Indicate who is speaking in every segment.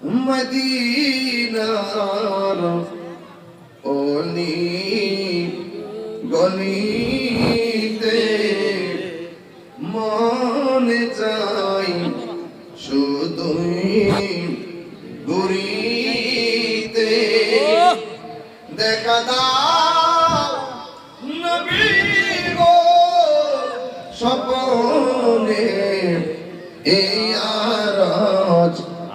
Speaker 1: মদিনার অলি গলিতে মনে চাই শুধুই ঘুরিতে। দেখা দাও নবী গো স্বপনে এই আরজ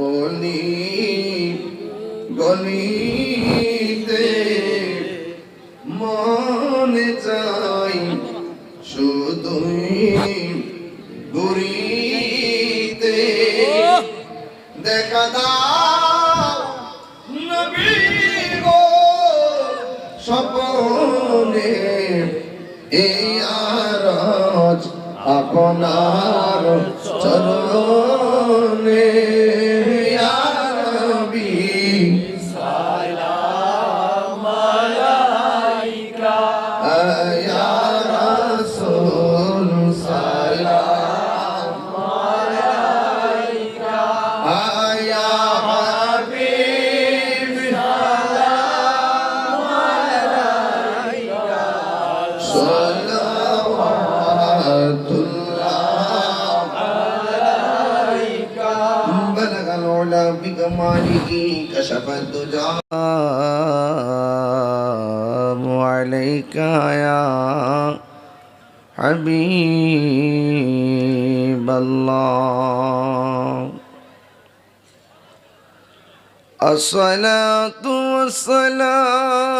Speaker 1: অলি গলিতে মনে চাই শুধুই দেখা দাও নবী গো স্বপনে এই আরজ আপনার চরণে العلا بكماله كشف الدجى. عليك يا حبيب الله. الصلاة والسلام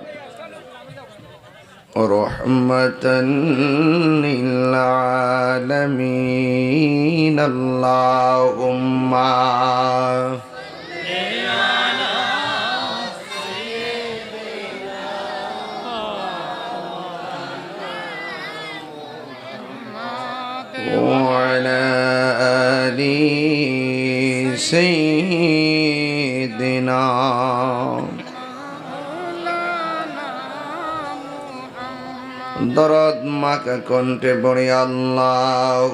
Speaker 1: رحمة للعالمين. اللهم وعلى آل سيدنا দরদ মাকে কণ্ঠে পড়ি আল্লাহ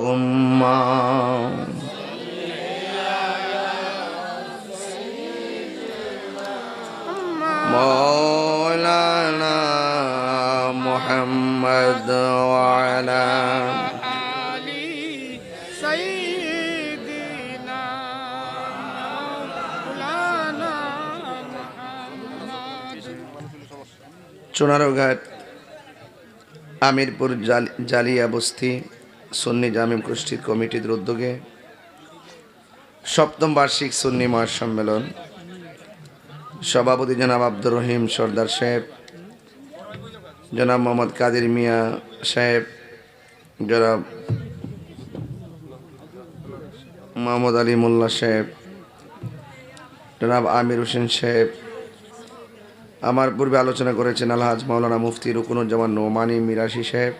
Speaker 1: মৌলানা মোহাম্মদ ওয়ালা চুনারঘাট আমিরপুর জাল- জালিয়া বস্তি সুন্নি জামিম গোষ্ঠীর কমিটির উদ্যোগে সপ্তম বার্ষিক সুন্নি মহাসম্মেলন। সভাপতি জনাব আব্দুর রহিম সর্দার সাহেব, জনাব মোহাম্মদ কাদের মিয়া সাহেব, জনাব মোহাম্মদ আলী মোল্লা সাহেব, জনাব আমির হোসেন সাহেব আমার পূর্বে আলোচনা করেছেন আলহাজ মাওলানা মুফতি রুকুনুজ্জামান নোমানি মিরাশি সাহেব।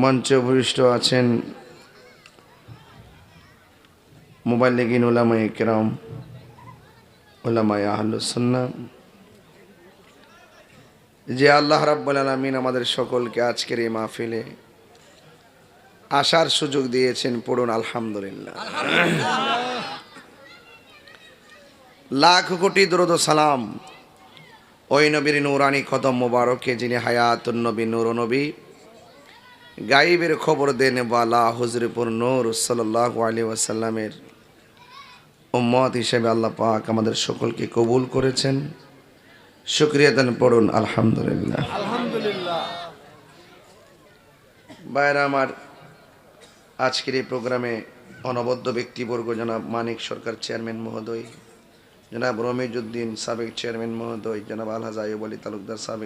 Speaker 1: মঞ্চে উপবিষ্ট আছেন মোবাইল লেগিন ওলামাই কেরাম ওলামাই আহলুসন্না যে আল্লাহ রাব্বুল আলামিন আমাদের সকলকে আজকের এই মাহফিলে আসার সুযোগ দিয়েছেন, পড়ুন আলহামদুলিল্লাহ। লাখ কোটি দরুদ সালাম। ওই নবীর নুরানি কদম মোবারকে যিনি হায়াতুন নবী নুর নবী গাইবের খবর দেন বালা হুজুরপুর নূর সাল্লাহ আলী ওয়াসাল্লামের উম্মত হিসেবে আল্লাহ পাক আমাদের সকলকে কবুল করেছেন। শুক্রিয়া দান পড়ুন আলহামদুলিল্লাহ।
Speaker 2: আলহামদুলিল্লাহ।
Speaker 1: বাইরা আমার আজকের এই প্রোগ্রামে অনবদ্য ব্যক্তিবর্গ জনাব মানিক সরকার চেয়ারম্যান মহোদয় জনাব রমিজউদ্দিন সাবেক চেয়ারম্যান মহোদয় জনাব আলহাজ আয়ুব আলী তালুকদার সাবেক